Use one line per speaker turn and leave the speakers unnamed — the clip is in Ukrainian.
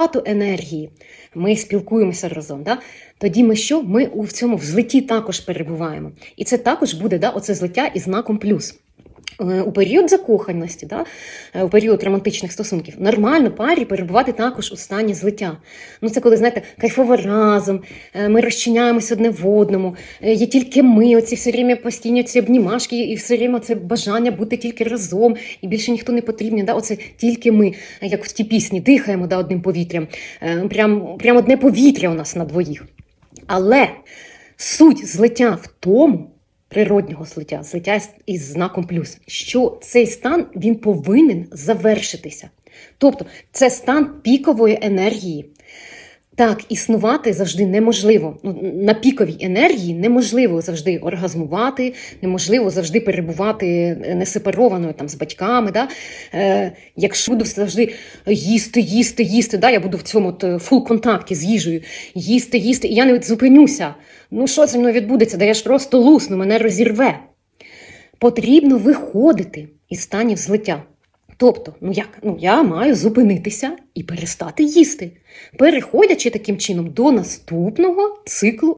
багато енергії, ми спілкуємося разом. Да? Тоді ми що? Ми у цьому взлеті також перебуваємо. І це також буде да, оце злиття із знаком плюс. Е, У період закоханості, да, е, у період романтичних стосунків, нормально парі перебувати також у стані злиття. Ну, це коли, знаєте, кайфово разом, е, ми розчиняємося одне в одному, є тільки ми, оці все время постійні ці обнімашки, і все время це бажання бути тільки разом, і більше ніхто не потрібен. Да? Оце тільки ми, як в тій пісні, дихаємо да, одним повітрям. Прям, прям одне повітря у нас на двоїх. Але суть злиття в тому, природнього злиття, злиття із- знаком плюс, що цей стан він повинен завершитися. Тобто це стан пікової енергії. Так, існувати завжди неможливо. Ну, на піковій енергії неможливо завжди оргазмувати, неможливо завжди перебувати несепарованою там, з батьками. Да? Е, якщо буду завжди їсти, їсти, їсти, да? я буду в цьому е, фул контакті з їжею, їсти, їсти, і я не зупинюся. Ну що зі мною відбудеться? Да я ж просто лусну, мене розірве. Потрібно виходити із станів злиття. Тобто, ну як? Ну я маю зупинитися і перестати їсти, переходячи таким чином до наступного циклу